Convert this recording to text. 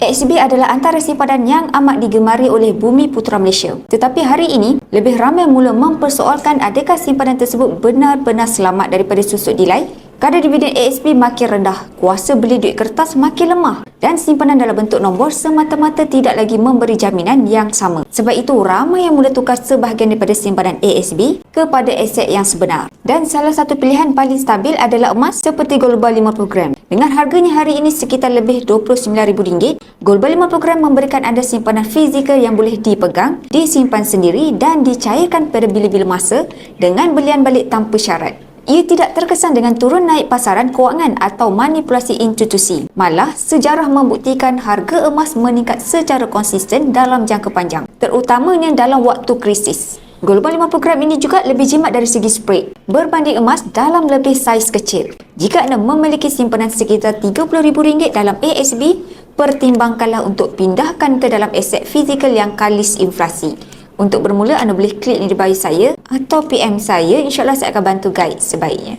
ASB adalah antara simpanan yang amat digemari oleh bumi putera Malaysia. Tetapi hari ini, lebih ramai mula mempersoalkan adakah simpanan tersebut benar-benar selamat daripada susut dilai Kadar dividen ASB makin rendah, kuasa beli duit kertas makin lemah dan simpanan dalam bentuk nombor semata-mata tidak lagi memberi jaminan yang sama. Sebab itu, ramai yang mula tukar sebahagian daripada simpanan ASB kepada aset yang sebenar. Dan salah satu pilihan paling stabil adalah emas seperti Global 50 gram. Dengan harganya hari ini sekitar lebih RM29,000, Global 50 gram memberikan anda simpanan fizikal yang boleh dipegang, disimpan sendiri dan dicairkan pada bila-bila masa dengan belian balik tanpa syarat. Ia tidak terkesan dengan turun naik pasaran kewangan atau manipulasi institusi. Malah, sejarah membuktikan harga emas meningkat secara konsisten dalam jangka panjang, terutamanya dalam waktu krisis. Global 50 gram ini juga lebih jimat dari segi spread berbanding emas dalam lebih saiz kecil. Jika anda memiliki simpanan sekitar RM30,000 dalam ASB, pertimbangkanlah untuk pindahkan ke dalam aset fizikal yang kalis inflasi. Untuk bermula, anda boleh klik di bio saya atau PM saya. InsyaAllah saya akan bantu guide sebaiknya.